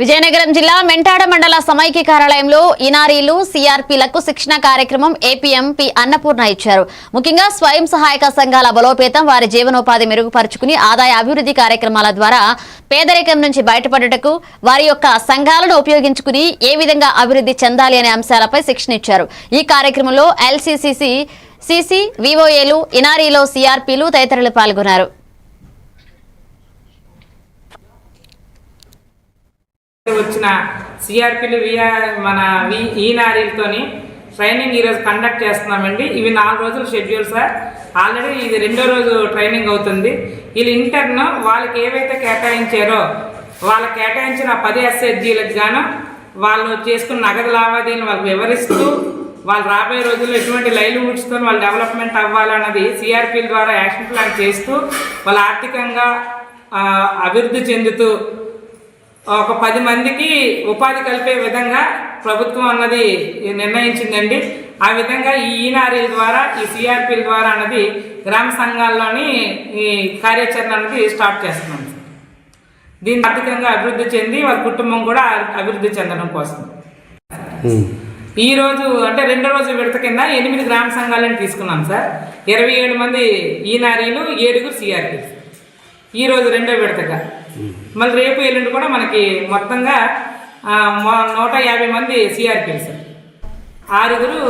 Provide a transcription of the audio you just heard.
విజయనగరం జిల్లా మెంటాడ మండల సమైక్య కార్యాలయంలో ఇనారీలు సిఆర్పీలకు శిక్షణ కార్యక్రమం ఏపీఎంపీ అన్నపూర్ణ ఇచ్చారు. ముఖ్యంగా స్వయం సహాయక సంఘాల బలోపేతం వారి జీవనోపాధి మెరుగుపరుచుకుని ఆదాయ అభివృద్ధి కార్యక్రమాల ద్వారా పేదరికం నుంచి బయటపడుటకు వారి యొక్క సంఘాలను ఉపయోగించుకుని ఏ విధంగా అభివృద్ధి చెందాలి అనే అంశాలపై శిక్షణ ఇచ్చారు. ఈ కార్యక్రమంలో ఎల్సీసీసీ సిసి వివోఏలు ఇనారీలో సిఆర్పీలు తదితరులు పాల్గొన్నారు. వచ్చిన సిఆర్పీలు విఆర్ మన వి ఈనారీలతోని ట్రైనింగ్ ఈరోజు కండక్ట్ చేస్తున్నామండి. ఇవి నాలుగు రోజులు షెడ్యూల్ సార్. ఆల్రెడీ ఇది రెండో రోజు ట్రైనింగ్ అవుతుంది. వీళ్ళు ఇంటర్న్ వాళ్ళకి ఏవైతే కేటాయించారో వాళ్ళకి కేటాయించిన పది ఎస్ఎస్జీలకు గాను వాళ్ళు చేసుకున్న నగదు లావాదేవీలు వాళ్ళకి వివరిస్తూ వాళ్ళు రాబోయే రోజుల్లో ఎటువంటి లైవ్లీవుడ్స్తో వాళ్ళు డెవలప్మెంట్ అవ్వాలన్నది సిఆర్పీల ద్వారా యాక్షన్ ప్లాన్ చేస్తూ వాళ్ళు ఆర్థికంగా అభివృద్ధి చెందుతూ ఒక పది మందికి ఉపాధి కలిపే విధంగా ప్రభుత్వం అన్నది నిర్ణయించిందండి. ఆ విధంగా ఈ ఈనారీల ద్వారా ఈ సిఆర్పీల ద్వారా అన్నది గ్రామ సంఘాల్లోని ఈ కార్యాచరణ అన్నది స్టార్ట్ చేస్తున్నాం. దీని ఆర్థికంగా అభివృద్ధి చెంది వారి కుటుంబం కూడా అభివృద్ధి చెందడం కోసం. ఈ రోజు అంటే రెండో రోజు విడత కింద ఎనిమిది గ్రామ సంఘాలను తీసుకున్నాం సార్. ఇరవై ఏడు మంది ఈనారీలు ఏడుగురు సిఆర్పీ ఈ రోజు రెండో విడతగా. మళ్ళీ రేపు ఎల్లుండి కూడా మనకి మొత్తంగా నూట యాభై మంది సిఆర్పీలు సార్. ఆరుగురు